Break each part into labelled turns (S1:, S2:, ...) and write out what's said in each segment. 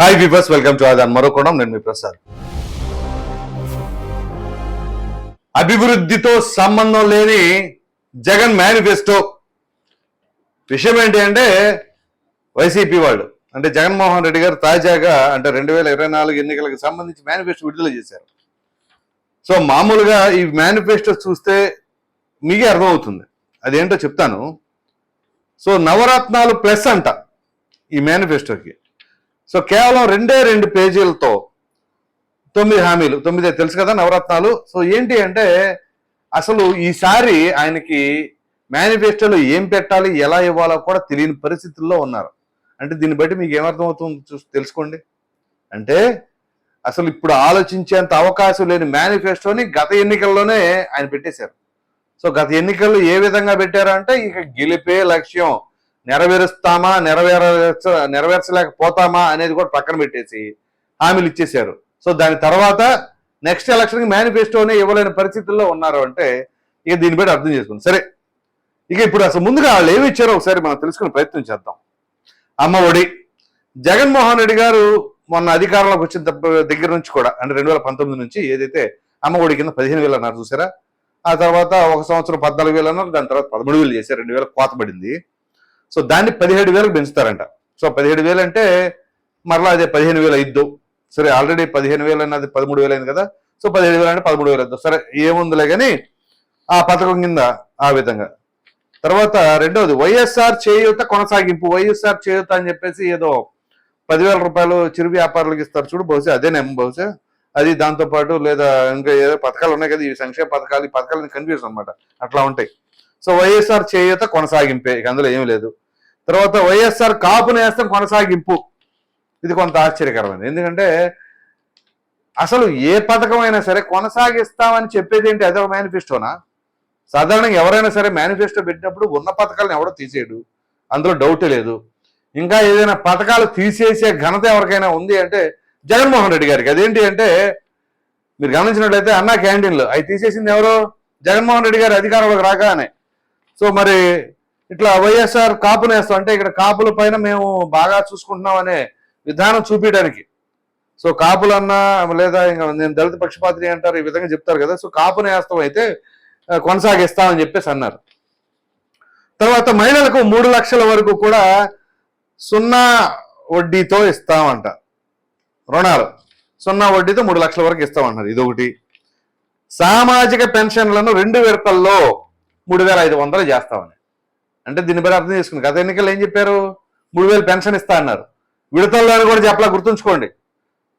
S1: Hi peepers welcome to ఆదాన్ మరొకడం నేను మీ ప్రసాద్ అభివృద్ధితో సంబంధం లేని జగన్ మేనిఫెస్టో విషయం ఏంటి అంటే వైసీపీ వాళ్ళు. అంటే జగన్మోహన్ రెడ్డి గారు తాజాగా అంటే రెండు వేల ఇరవై నాలుగు ఎన్నికలకు సంబంధించి మేనిఫెస్టో విడుదల చేశారు. సో మామూలుగా ఈ మేనిఫెస్టో చూస్తే మీకే అర్థమవుతుంది. అదేంటో చెప్తాను. సో నవరత్నాలు ప్లస్ అంట ఈ మేనిఫెస్టోకి. సో కేవలం రెండే రెండు పేజీలతో తొమ్మిది హామీలు తొమ్మిదే తెలుసు కదా నవరత్నాలు. సో ఏంటి అంటే అసలు ఈసారి ఆయనకి మేనిఫెస్టోలో ఏం పెట్టాలి ఎలా ఇవ్వాలో కూడా తెలియని పరిస్థితుల్లో ఉన్నారు. అంటే దీన్ని బట్టి మీకు ఏమర్థమవుతుందో చూసి తెలుసుకోండి. అంటే అసలు ఇప్పుడు ఆలోచించేంత అవకాశం లేని మేనిఫెస్టోని గత ఎన్నికల్లోనే ఆయన పెట్టేశారు. సో గత ఎన్నికల్లో ఏ విధంగా పెట్టారు అంటే ఇక గెలిపే లక్ష్యం నెరవేరుస్తామా నెరవేరచ నెరవేర్చలేకపోతామా అనేది కూడా పక్కన పెట్టేసి హామీలు ఇచ్చేశారు. సో దాని తర్వాత నెక్స్ట్ ఎలక్షన్కి మేనిఫెస్టోనే ఇవ్వలేని పరిస్థితుల్లో ఉన్నారు అంటే ఇక దీన్ని బట్టి అర్థం చేసుకోండి సరే. ఇక ఇప్పుడు అసలు ముందుగా వాళ్ళు ఏమి ఇచ్చారో ఒకసారి మనం తెలుసుకునే ప్రయత్నం చేద్దాం. అమ్మ ఒడి. జగన్మోహన్ రెడ్డి గారు మొన్న అధికారంలోకి వచ్చిన దగ్గర నుంచి కూడా అంటే రెండు వేల పంతొమ్మిది నుంచి ఏదైతే అమ్మ ఒడి కింద పదిహేను వేలు అన్నారు చూసారా? ఆ తర్వాత ఒక సంవత్సరం పద్నాలుగు వేలు అన్నారు దాని తర్వాత పదమూడు వేలు చేశారు రెండు వేల కోత పడింది. సో దాన్ని పదిహేడు వేలకు పెంచుతారంట. సో పదిహేడు వేలు అంటే మరలా అదే పదిహేను వేలు అయిద్దు. సరే ఆల్రెడీ పదిహేను వేలు అన్నది పదమూడు వేలు అయింది కదా. సో పదిహేడు వేలు అంటే పదమూడు వేలు అయిద్దు. సరే ఏముందిలే కానీ ఆ పథకం కింద ఆ విధంగా. తర్వాత రెండవది వైఎస్ఆర్ చేయూత కొనసాగింపు. వైఎస్ఆర్ చేయూత అని చెప్పేసి ఏదో పదివేల రూపాయలు చిరు వ్యాపారులకు ఇస్తారు చూడు. బహుశా అదేనేమో బహుశా అది దాంతో పాటు లేదా ఇంకా ఏదో పథకాలు ఉన్నాయి కదా. ఈ సంక్షేమ పథకాలు ఈ పథకాలు కన్ఫ్యూజ్ అనమాట అట్లా ఉంటాయి. సో వైఎస్ఆర్ చేయూత కొనసాగింపే ఇక అందులో ఏం లేదు. తర్వాత వైఎస్ఆర్ కాపు నేస్తం కొనసాగింపు. ఇది కొంత ఆశ్చర్యకరమైనది ఎందుకంటే అసలు ఏ పథకం అయినా సరే కొనసాగిస్తామని చెప్పేది ఏంటి? అదే మేనిఫెస్టోనా? సాధారణంగా ఎవరైనా సరే మేనిఫెస్టో పెట్టినప్పుడు ఉన్న పథకాలను ఎవడో తీసేయడు. అందులో డౌటే లేదు. ఇంకా ఏదైనా పథకాలు తీసేసే ఘనత ఎవరికైనా ఉంది అంటే జగన్మోహన్ రెడ్డి గారికి. అదేంటి అంటే మీరు గమనించినట్లయితే అన్నా క్యాంటీన్లు. అవి తీసేసింది ఎవరు? జగన్మోహన్ రెడ్డి గారి అధికారంలోకి రాగానే. సో మరి ఇట్లా వైఎస్ఆర్ కాపునేస్తాం అంటే ఇక్కడ కాపుల పైన మేము బాగా చూసుకుంటున్నాం అనే విధానం చూపించడానికి. సో కాపులన్నా లేదా ఇంకా నేను దళిత పక్షపాతి అంటారు ఈ విధంగా చెప్తారు కదా. సో కాపు నేస్తం అయితే కొనసాగిస్తామని చెప్పేసి అన్నారు. తర్వాత మహిళలకు మూడు లక్షల వరకు కూడా సున్నా వడ్డీతో ఇస్తామంట. రుణాలు. సున్నా వడ్డీతో మూడు లక్షల వరకు ఇస్తామంటున్నారు. ఇదొకటి. సామాజిక పెన్షన్లను రెండు విడతల్లో మూడు వేల ఐదు వందలు చేస్తామని. అంటే దీన్ని బట్టి అర్థం చేసుకుని గత ఎన్నికలు ఏం చెప్పారు? మూడు వేలు పెన్షన్ ఇస్తా అన్నారు. విడతల్లో అని కూడా చెప్పలా గుర్తుంచుకోండి.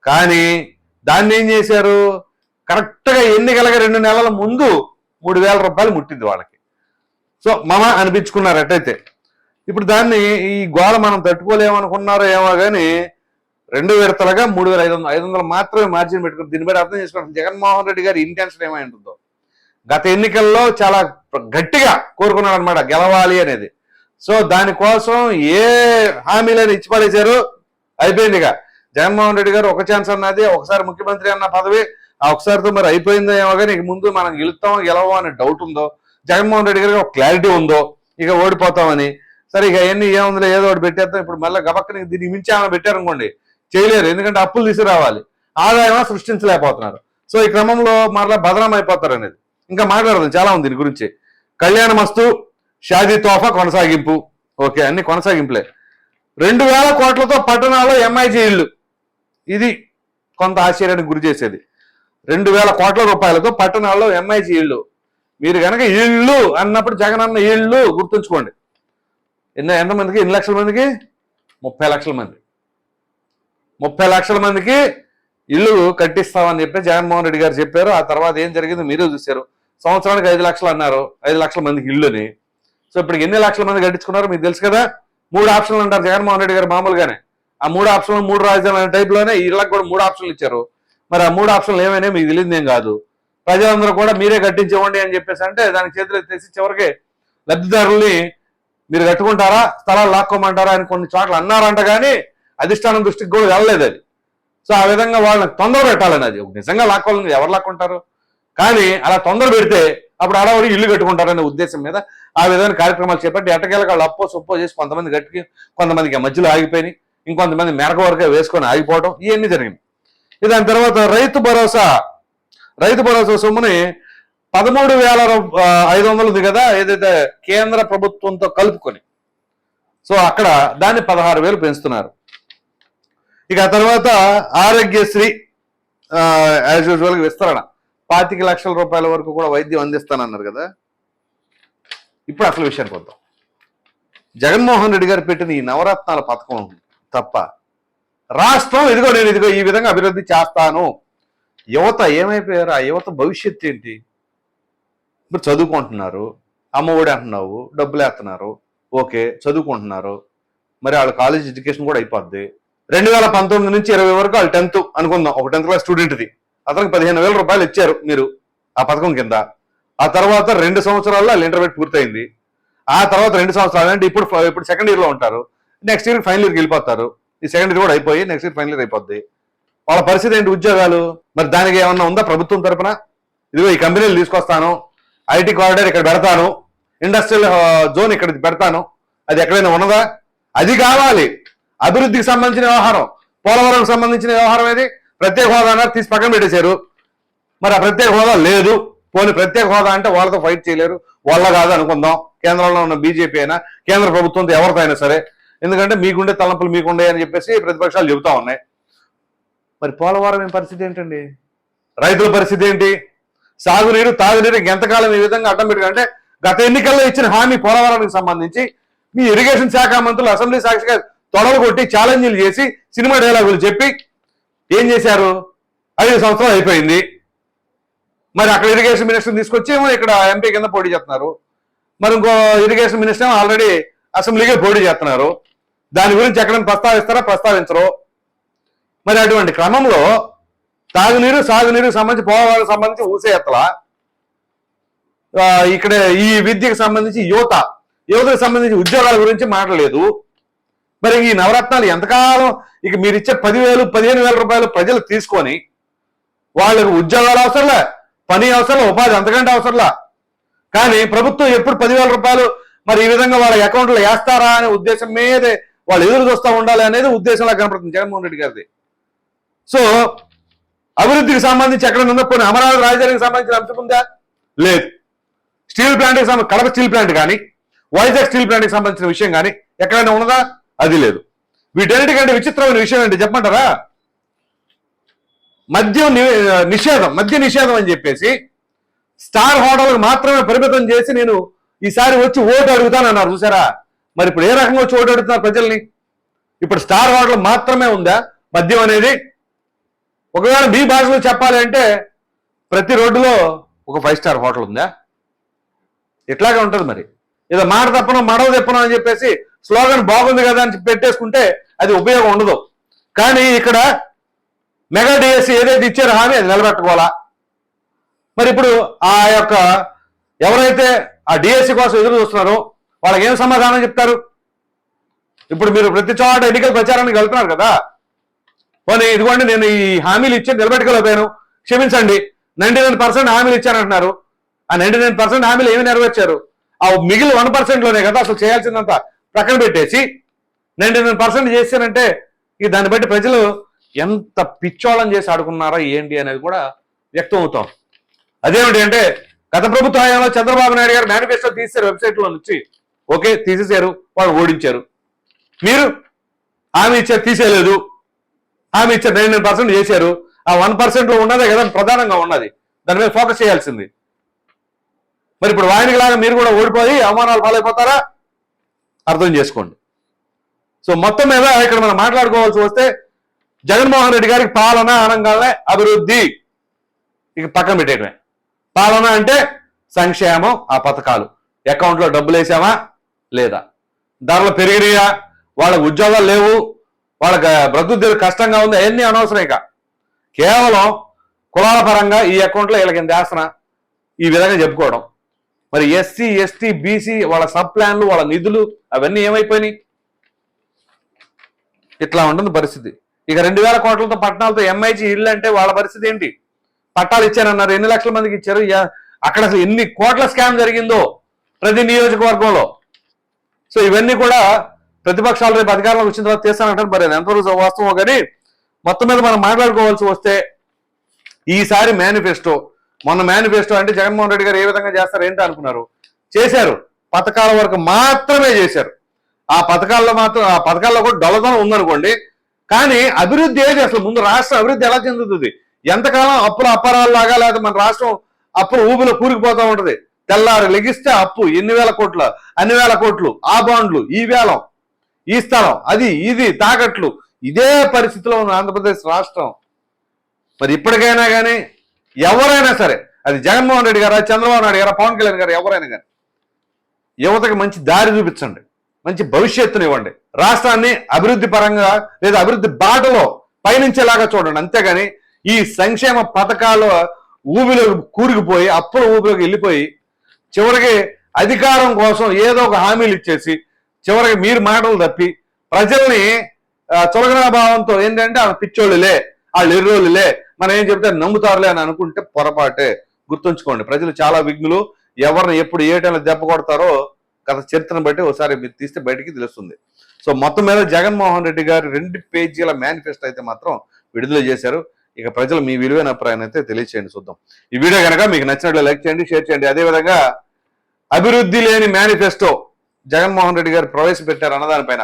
S1: కానీ దాన్ని ఏం చేశారు? కరెక్ట్గా ఎన్నికలకి రెండు నెలల ముందు మూడు వేల రూపాయలు ముట్టింది వాళ్ళకి. సో మమ అనిపించుకున్నారు అట్టయితే ఇప్పుడు దాన్ని ఈ గోడ మనం తట్టుకోలేమనుకున్నారో ఏమో కానీ రెండు విడతలుగా మూడు వేల ఐదు వందలు ఐదు వందలు మాత్రమే మార్జిన్ పెట్టుకుని దీన్ని బట్టి అర్థం చేసుకోవడం జగన్మోహన్ రెడ్డి గారి ఇంటెన్షన్ ఏమై ఉంటుందో గత ఎన్నికల్లో చాలా గట్టిగా కోరుకున్నాడు అనమాట గెలవాలి అనేది. సో దానికోసం ఏ హామీలను ఇచ్చి పడేశారు అయిపోయింది ఇక జగన్మోహన్ రెడ్డి గారు ఒక ఛాన్స్ అన్నది ఒకసారి ముఖ్యమంత్రి అన్న పదవి ఆ ఒకసారితో మరి అయిపోయిందో ఏమో కానీ ఇక ముందు మనం గెలుస్తాం గెలవం అనే డౌట్ ఉందో జగన్మోహన్ రెడ్డి గారికి ఒక క్లారిటీ ఉందో ఇక ఓడిపోతామని. సరే ఇక అవన్నీ ఏముందిలే ఏదో ఒకటి పెట్టేస్తాం ఇప్పుడు మళ్ళీ గబక్కని దీన్ని మించి ఏమైనా పెట్టారనుకోండి చేయలేరు. ఎందుకంటే అప్పులు తీసుకురావాలి. ఆదాయం సృష్టించలేకపోతున్నారు. సో ఈ క్రమంలో మరలా బదనాం అయిపోతారు అనేది ఇంకా మాట్లాడదాం. చాలా ఉంది దీని గురించి. కళ్యాణ మస్తు షాదీ తోఫా కొనసాగింపు. ఓకే అన్ని కొనసాగింపులే. రెండు వేల కోట్లతో పట్టణాల్లో ఎంఐజీ ఇల్లు. ఇది కొంత ఆశ్చర్యానికి గురి చేసేది. రెండు వేల కోట్ల రూపాయలతో పట్టణాల్లో ఎంఐజీ ఇల్లు. మీరు కనుక ఇళ్ళు అన్నప్పుడు జగన్ అన్న ఇళ్ళు గుర్తుంచుకోండి. ఎన్న ఎంతమందికి ఎన్ని లక్షల మందికి? ముప్పై లక్షల మంది. ముప్పై లక్షల మందికి ఇల్లు కట్టిస్తామని చెప్పి జగన్మోహన్ రెడ్డి గారు చెప్పారు. ఆ తర్వాత ఏం జరిగిందో మీరే చూశారు. సంవత్సరానికి ఐదు లక్షలు అన్నారు. ఐదు లక్షల మందికి ఇల్లుని. సో ఇప్పుడు ఎన్ని లక్షల మంది కట్టించుకున్నారో మీకు తెలుసు కదా? మూడు ఆప్షన్లు అంటారు జగన్మోహన్ రెడ్డి గారు మామూలుగానే. ఆ మూడు ఆప్షన్లు మూడు రాజధానులు అనే టైప్లోనే ఇళ్ళకి కూడా మూడు ఆప్షన్లు ఇచ్చారు. మరి ఆ మూడు ఆప్షన్లు ఏమైనా మీకు తెలియదేం కాదు. ప్రజలందరూ కూడా మీరే కట్టించివ్వండి అని చెప్పేసి అంటే దానికి చేతులు ఎత్తేసి చివరికి లబ్ధిదారుల్ని మీరు కట్టుకుంటారా? స్థలాలు లాక్కోమంటారా అని కొన్ని చోట్ల అన్నారంట కానీ అధిష్టానం దృష్టికి కూడా వెళ్ళలేదు అది. సో ఆ విధంగా వాళ్ళని తొందర పెట్టాలని అది. నిజంగా లాక్కోవాలని ఎవరు లాక్కుంటారు? కానీ అలా తొందర పెడితే అప్పుడు ఆడవాడు ఇల్లు కట్టుకుంటారనే ఉద్దేశం మీద ఆ విధమైన కార్యక్రమాలు చేపట్టి ఎట్టకేళ్ళకి వాళ్ళు అప్పో సొప్పో చేసి కొంతమంది గట్టికి కొంతమందికి మధ్యలో ఆగిపోయినాయి. ఇంకొంతమంది మెరక వరకే వేసుకొని ఆగిపోవడం ఇవన్నీ జరిగింది. ఇది దాని తర్వాత రైతు భరోసా. రైతు భరోసా సొమ్ముని పదమూడు వేల ఐదు వందలు ఉంది కదా ఏదైతే కేంద్ర ప్రభుత్వంతో కలుపుకొని. సో అక్కడ దాన్ని పదహారు వేలు పెంచుతున్నారు. ఇక ఆ తర్వాత ఆరోగ్యశ్రీ యాజ్ యూజువల్గా విస్తరణ. పాతిక లక్షల రూపాయల వరకు కూడా వైద్యం అందిస్తానన్నారు కదా. ఇప్పుడు అసలు విషయానికి వద్దాం. జగన్మోహన్ రెడ్డి గారు పెట్టిన ఈ నవరత్నాల పథకం తప్ప రాష్ట్రం ఇదిగో నేను ఇదిగో ఈ విధంగా అభివృద్ధి చేస్తాను. యువత ఏమైపోయారు? ఆ యువత భవిష్యత్తు ఏంటి? ఇప్పుడు చదువుకుంటున్నారు. అమ్మఒడి అంటున్నావు డబ్బులు వేస్తున్నారు. ఓకే చదువుకుంటున్నారు. మరి వాళ్ళ కాలేజ్ ఎడ్యుకేషన్ కూడా అయిపోద్ది. రెండు వేల పంతొమ్మిది నుంచి ఇరవై వరకు వాళ్ళు టెన్త్ అనుకుందాం. ఒక టెన్త్ క్లాస్ స్టూడెంట్ది అతనికి పదిహేను వేల రూపాయలు ఇచ్చారు మీరు ఆ పథకం కింద. ఆ తర్వాత రెండు సంవత్సరాల్లో వాళ్ళు ఇంటర్మీడియట్ పూర్తయింది. ఆ తర్వాత రెండు సంవత్సరాలు అంటే ఇప్పుడు ఇప్పుడు సెకండ్ ఇయర్లో ఉంటారు. నెక్స్ట్ ఇయర్ ఫైనల్ ఇయర్కి వెళ్ళిపోతారు. ఈ సెకండ్ ఇయర్ కూడా అయిపోయి నెక్స్ట్ ఇయర్ ఫైనల్ ఇయర్ అయిపోద్ది. వాళ్ళ పరిస్థితి ఏంటి ఉద్యోగాలు? మరి దానికి ఏమన్నా ఉందా ప్రభుత్వం తరపున? ఇదిగో ఈ కంపెనీలు తీసుకొస్తాను. ఐటీ కారిడార్ ఇక్కడ పెడతాను. ఇండస్ట్రియల్ జోన్ ఇక్కడ పెడతాను. అది ఎక్కడైనా ఉన్నదా? అది కావాలి. అభివృద్ధికి సంబంధించిన వ్యవహారం. పోలవరంకి సంబంధించిన వ్యవహారం ఏది? ప్రత్యేక హోదా అన్నారు తీసి పక్కన పెట్టేశారు. మరి ఆ ప్రత్యేక హోదా లేదు. పోనీ ప్రత్యేక హోదా అంటే వాళ్ళతో ఫైట్ చేయలేరు. వాళ్ళ కాదు అనుకుందాం. కేంద్రంలో ఉన్న బీజేపీ అయినా కేంద్ర ప్రభుత్వంతో ఎవరితో అయినా సరే. ఎందుకంటే మీకుండే తలంపులు మీకుండే అని చెప్పేసి ప్రతిపక్షాలు చెబుతా ఉన్నాయి. మరి పోలవరం ఏం పరిస్థితి ఏంటండి? రైతుల పరిస్థితి ఏంటి? సాగునీరు తాగునీరు ఇంకెంతకాలం ఈ విధంగా అడ్డం పెట్టుకు అంటే గత ఎన్నికల్లో ఇచ్చిన హామీ పోలవరానికి సంబంధించి మీ ఇరిగేషన్ శాఖ మంత్రులు అసెంబ్లీ సాక్షిగా తొడలు కొట్టి ఛాలెంజ్లు చేసి సినిమా డైలాగులు చెప్పి ఏం చేశారు? ఐదు సంవత్సరాలు అయిపోయింది. మరి అక్కడ ఇరిగేషన్ మినిస్టర్ తీసుకొచ్చి ఏమో ఇక్కడ ఎంపీ కింద పోటీ చేస్తున్నారు. మరి ఇంకో ఇరిగేషన్ మినిస్టర్ ఆల్రెడీ అసెంబ్లీకి పోటీ చేస్తున్నారు. దాని గురించి ఎక్కడైనా ప్రస్తావిస్తారా? ప్రస్తావించరు. మరి అటువంటి క్రమంలో తాగునీరు సాగునీరు సంబంధించి పోవాలకు సంబంధించి ఊసేత్తల ఇక్కడ ఈ విద్యకు సంబంధించి యువత యువతకు సంబంధించి ఉద్యోగాల గురించి మాట్లాడలేదు. మరి ఈ నవరత్నాలు ఎంతకాలం? ఇక మీరు ఇచ్చే పదివేలు పదిహేను వేల రూపాయలు ప్రజలు తీసుకొని వాళ్ళకు ఉద్యోగాలు అవసరంలే? పని అవసరం ఉపాధి అంతకంటే అవసరంలా? కానీ ప్రభుత్వం ఎప్పుడు పదివేల రూపాయలు మరి ఈ విధంగా వాళ్ళ అకౌంట్లో వేస్తారా అనే ఉద్దేశం మీదే వాళ్ళు ఎదురు చూస్తూ ఉండాలి అనేది ఉద్దేశంలా కనపడుతుంది జగన్మోహన్ రెడ్డి గారిది. సో అభివృద్ధికి సంబంధించి ఎక్కడ ఉందో? కొన్ని అమరావతి రాజధానికి సంబంధించిన అంశం ఉందా? లేదు. స్టీల్ ప్లాంట్కి సంబంధించి కడప స్టీల్ ప్లాంట్ కానీ వైజాగ్ స్టీల్ ప్లాంట్కి సంబంధించిన విషయం కానీ ఎక్కడైనా ఉన్నదా? అది లేదు. వీటన్నిటికంటే విచిత్రమైన విషయం ఏంటి చెప్పమంటారా? మద్యం నిషేధం మద్య నిషేధం అని చెప్పేసి స్టార్ హోటల్కి మాత్రమే పరిమితం చేసి నేను ఈసారి వచ్చి ఓటు అడుగుతానన్నారు చూసారా? మరి ఇప్పుడు ఏ రకంగా వచ్చి ఓటు అడుగుతున్నారు ప్రజల్ని? ఇప్పుడు స్టార్ హోటల్ మాత్రమే ఉందా? మద్యం అనేది? ఒకవేళ మీ భాషలో చెప్పాలి అంటే ప్రతి రోడ్డులో ఒక ఫైవ్ స్టార్ హోటల్ ఉందా? ఇట్లాగే ఉంటుంది మరి? ఏదో మాట తప్పను మడవ తెప్పను అని చెప్పేసి స్లోగన్ బాగుంది కదా అని పెట్టేసుకుంటే అది ఉపయోగం ఉండదు. కానీ ఇక్కడ మెగా డిఎస్సి ఏదైతే ఇచ్చారో హామీ అది నిలబెట్టుకోవాలా? మరి ఇప్పుడు ఆ యొక్క ఎవరైతే ఆ డిఎస్సి కోసం ఎదురు చూస్తున్నారో వాళ్ళకి ఏం సమాధానం చెప్తారు? ఇప్పుడు మీరు ప్రతి చోట ఎన్నికల ప్రచారానికి వెళ్తున్నారు కదా. పోనీ ఇదిగోండి నేను ఈ హామీలు ఇచ్చి నిలబెట్టుకోలేకపోయాను. క్షమించండి నైన్టీ నైన్ పర్సెంట్ హామీలు ఇచ్చానంటున్నారు ఆ నైంటీ నైన్ పర్సెంట్ హామీలు ఏమి నెరవేర్చారు? ఆ మిగిలిన వన్ పర్సెంట్లోనే కదా అసలు చేయాల్సిందంతా. ప్రక్కన పెట్టేసి నైంటీ నైన్ పర్సెంట్ చేశానంటే ఇక దాన్ని బట్టి ప్రజలు ఎంత పిచ్చోళం చేసి ఆడుకున్నారా ఏంటి అనేది కూడా వ్యక్తం అవుతాం. అదేమిటి అంటే గత ప్రభుత్వ హయాంలో చంద్రబాబు నాయుడు గారు మేనిఫెస్టో తీసేశారు వెబ్సైట్లో నుంచి. ఓకే తీసేశారు వాళ్ళు ఓడించారు. మీరు హామీ ఇచ్చారు తీసేయలేదు. హామీ ఇచ్చారు నైన్ నైన్ పర్సెంట్ చేశారు. ఆ వన్ పర్సెంట్లో ఉన్నదే కదా ప్రధానంగా ఉన్నది. దాని మీద ఫోకస్ చేయాల్సింది. మరి ఇప్పుడు వాయినకి లాగా మీరు కూడా ఓడిపోయి అవమానాలు పాలైపోతారా? అర్థం చేసుకోండి. సో మొత్తం మీద ఇక్కడ మనం మాట్లాడుకోవాల్సి వస్తే జగన్మోహన్ రెడ్డి గారికి పాలన అనగానే అభివృద్ధి ఇక పక్కన పెట్టేయడమే పాలన అంటే సంక్షేమం ఆ పథకాలు. అకౌంట్లో డబ్బులు వేసామా? లేదా? ధరలు పెరిగినాయా? వాళ్ళ ఉద్యోగాలు లేవు. వాళ్ళకి బ్రతుకు కష్టంగా ఉంది. అవన్నీ అనవసరం ఇక. కేవలం కులాల పరంగా ఈ అకౌంట్లో వీళ్ళకి ఇంత ఈ విధంగా చెప్పుకోవడం. మరి ఎస్సీ ఎస్టీ బీసీ వాళ్ళ సబ్ ప్లాన్లు వాళ్ళ నిధులు అవన్నీ ఏమైపోయినాయి? ఇట్లా ఉంటుంది పరిస్థితి. ఇక రెండు వేల కోట్లతో పట్టణాలతో ఎంఐజీ ఇల్లు అంటే వాళ్ళ పరిస్థితి ఏంటి? పట్టాలు ఇచ్చారన్నారు ఎన్ని లక్షల మందికి ఇచ్చారు? అక్కడ ఎన్ని కోట్ల స్కామ్ జరిగిందో ప్రతి నియోజకవర్గంలో. సో ఇవన్నీ కూడా ప్రతిపక్షాలు రేపు అధికారంలోకి వచ్చిన తర్వాత తీస్తానంటారు. మరి ఎంతవరకు వాస్తవం కానీ మొత్తం మీద మనం మాట్లాడుకోవాల్సి వస్తే ఈసారి మేనిఫెస్టో మొన్న మేనిఫెస్టో అంటే జగన్మోహన్ రెడ్డి గారు ఏ విధంగా చేస్తారు ఏంటో అనుకున్నారు? చేశారు. పథకాల వరకు మాత్రమే చేశారు. ఆ పథకాల్లో మాత్రం ఆ పథకాల్లో కూడా డొలదనం ఉందనుకోండి కానీ అభివృద్ధి ఏది అసలు? ముందు రాష్ట్ర అభివృద్ధి ఎలా చెందుతుంది? ఎంతకాలం అప్పుల అప్పారాల్లాగా లేదా మన రాష్ట్రం అప్పుల ఊబిలో కూరుకుపోతూ ఉంటుంది? తెల్లారు లెగిస్తే అప్పు ఎన్ని వేల కోట్ల అన్ని వేల కోట్లు ఆ బాండ్లు ఈ వేలం ఈ స్థలం అది ఇది తాకట్లు ఇదే పరిస్థితిలో ఉంది ఆంధ్రప్రదేశ్ రాష్ట్రం. మరి ఇప్పటికైనా కానీ ఎవరైనా సరే అది జగన్మోహన్ రెడ్డి గారా చంద్రబాబు నాయుడు గారా పవన్ కళ్యాణ్ గారు ఎవరైనా కానీ యువతకి మంచి దారి చూపించండి. మంచి భవిష్యత్తుని ఇవ్వండి. రాష్ట్రాన్ని అభివృద్ధి పరంగా లేదా అభివృద్ధి బాటలో పయనించేలాగా చూడండి. అంతేగాని ఈ సంక్షేమ పథకాలు ఊబిలో కూరుకుపోయి అప్పుల ఊబిలోకి వెళ్ళిపోయి చివరికి అధికారం కోసం ఏదో ఒక హామీలు ఇచ్చేసి చివరికి మీరు మాటలు తప్పి ప్రజల్ని ఆ, భావంతో ఏంటంటే ఆ పిచ్చోళ్ళులే వాళ్ళు ఎర్రోళ్ళులే మనం ఏం చెప్తే నమ్ముతారులే అని అనుకుంటే పొరపాటే. గుర్తుంచుకోండి ప్రజలు చాలా విఘ్నులు. ఎవరిని ఎప్పుడు ఏ టైంలో దెబ్బ కొడతారో గత చరిత్రను బట్టి ఒకసారి మీరు తీస్తే బయటికి తెలుస్తుంది. సో మొత్తం మీద జగన్మోహన్ రెడ్డి గారు రెండు పేజీల మేనిఫెస్టో అయితే మాత్రం విడుదల చేశారు. ఇక ప్రజలు మీ విలువైన అభిప్రాయాన్ని అయితే తెలియచేయండి చూద్దాం. ఈ వీడియో కనుక మీకు నచ్చినట్లు లైక్ చేయండి షేర్ చేయండి. అదేవిధంగా అభివృద్ధి లేని మేనిఫెస్టో జగన్మోహన్ రెడ్డి గారు ప్రవేశపెట్టారు అన్నదానిపైన.